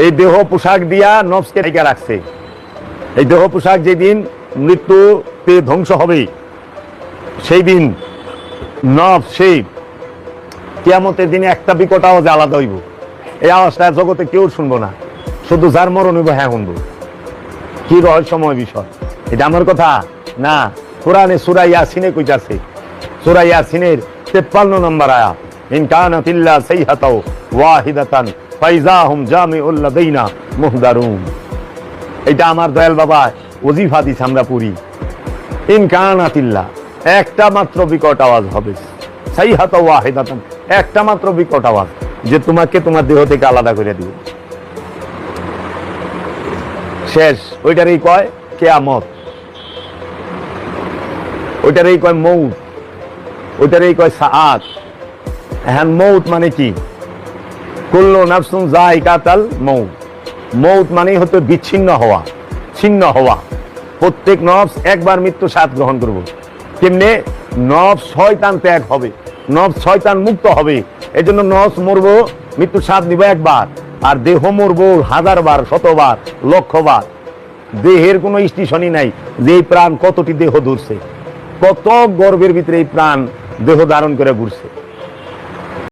এই দেহ পোশাক দিয়া নফসকে ঢেকে রাখছে। এই দেহ পোশাক যেদিন মৃত্যুতে ধ্বংস হবে, সেই দিন নফ সেই কিয়ামতের দিনে একটা বিকট আওয়াজ আলাদা হইব। এই আওয়াজটা জগতে কেউ শুনব না। শুধু যার মরণ হইব হ্যাঁ শুনব। কি রহস্যময় বিষয়। এটা আমার কথা। না, কোরআনে সুরা ইয়াসিনে কইতাছে। সুরা ইয়াসিনের তেপ্পান্ন নম্বর আয়া ইন কানাত ইল্লা সাইহাতাও ওয়াহিদাতান ফাইজাহুম জামিউল লাদাইনা মুহদারুন। এটা আমার দয়াল বাবা, ওজিফা দিস আমরা পড়ি। ইন কানাত ইল্লা একটা মাত্র বিকট আওয়াজ হবে। সাইহাতা ওয়াহিদাতান, একটা মাত্র বিকট আওয়াজ, যে তোমাকে তোমার দেহ থেকে আলাদা করে দিবে। শেষ, ওইটারই কয় কেয়ামত। ওইটারই কয় মৌত। ওইটারই কয় সাআত। এখন মৌত মানে কি? কুল্লু নাফসুন জায়কাতাল মৌত। মৌত মানেই হতো বিচ্ছিন্ন হওয়া, ছিন্ন হওয়া। প্রত্যেক নফস একবার মৃত্যু স্বাদ গ্রহণ করব। তেমনি নফস শয়তান ত্যাগ হবে, নফস শয়তান মুক্ত হবে। এই জন্য নফস মরব, মৃত্যু স্বাদ নিব একবার। আর দেহ মরব হাজারবার, শতবার, লক্ষবার। দেহের কোনো স্টেশনই নাই যে প্রাণ কতটি দেহ ধরছে। কত গর্বের ভিতরে এই প্রাণ দেহ ধারণ করে ঘুরছে।